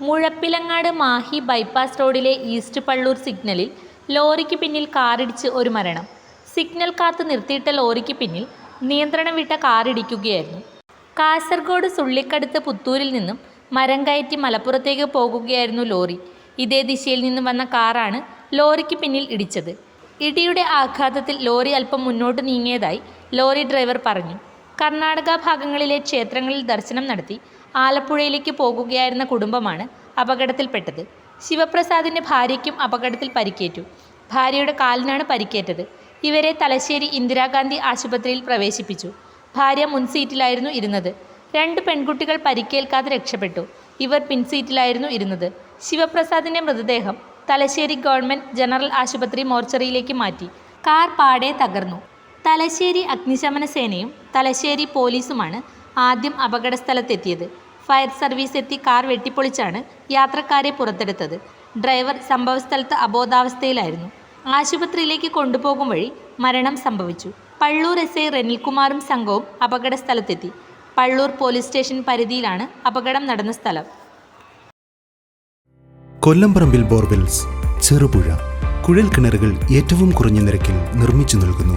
Muzhappilangad Mahe bypass റോഡിലെ east Pallur സിഗ്നലിൽ ലോറിക്ക് പിന്നിൽ കാറിടിച്ച് ഒരു മരണം. സിഗ്നൽ കാത്ത് നിർത്തിയിട്ട ലോറിക്ക് പിന്നിൽ നിയന്ത്രണം വിട്ട കാറിടിക്കുകയായിരുന്നു. കാസർഗോഡ് സുള്ളിക്കടുത്ത് പുത്തൂരിൽ നിന്നും മരം കയറ്റി മലപ്പുറത്തേക്ക് പോകുകയായിരുന്നു ലോറി. ഇതേ ദിശയിൽ നിന്നും വന്ന കാറാണ് ലോറിക്ക് പിന്നിൽ ഇടിച്ചത്. ഇടിയുടെ ആഘാതത്തിൽ ലോറി അല്പം മുന്നോട്ട് നീങ്ങിയതായി ലോറി ഡ്രൈവർ പറഞ്ഞു. കർണാടക ഭാഗങ്ങളിലെ ക്ഷേത്രങ്ങളിൽ ദർശനം നടത്തി ആലപ്പുഴയിലേക്ക് പോകുകയായിരുന്ന കുടുംബമാണ് അപകടത്തിൽപ്പെട്ടത്. ശിവപ്രസാദിന്റെ ഭാര്യയ്ക്കും അപകടത്തിൽ പരിക്കേറ്റു. ഭാര്യയുടെ കാലിനാണ് പരിക്കേറ്റത്. ഇവരെ തലശ്ശേരി ഇന്ദിരാഗാന്ധി ആശുപത്രിയിൽ പ്രവേശിപ്പിച്ചു. ഭാര്യ മുൻസീറ്റിലായിരുന്നു ഇരുന്നത്. രണ്ട് പെൺകുട്ടികൾ പരിക്കേൽക്കാതെ രക്ഷപ്പെട്ടു. ഇവർ പിൻസീറ്റിലായിരുന്നു ഇരുന്നത്. ശിവപ്രസാദിന്റെ മൃതദേഹം തലശ്ശേരി ഗവൺമെന്റ് ജനറൽ ആശുപത്രി മോർച്ചറിയിലേക്ക് മാറ്റി. കാർ പാടെ തകർന്നു. തലശ്ശേരി അഗ്നിശമന സേനയും തലശ്ശേരി പോലീസുമാണ് ആദ്യം അപകടസ്ഥലത്തെത്തിയത്. ഫയർ സർവീസ് എത്തി കാർ വെട്ടിപ്പൊളിച്ചാണ് യാത്രക്കാരെ പുറത്തെടുത്തത്. ഡ്രൈവർ സംഭവസ്ഥലത്ത് അബോധാവസ്ഥയിലായിരുന്നു. ആശുപത്രിയിലേക്ക് കൊണ്ടുപോകും വഴി മരണം സംഭവിച്ചു. പള്ളൂർ എസ് ഐ റെനിൽകുമാറും സംഘവും അപകടസ്ഥലത്തെത്തി. പള്ളൂർ പോലീസ് സ്റ്റേഷൻ പരിധിയിലാണ് അപകടം നടന്ന സ്ഥലം. കൊല്ലംപറമ്പിൽ ബോർവെൽസ് ചെറുപുഴ കുഴൽ കിണറുകൾ ഏറ്റവും കുറഞ്ഞ നിരക്കിൽ നിർമ്മിച്ചു നൽകുന്നു.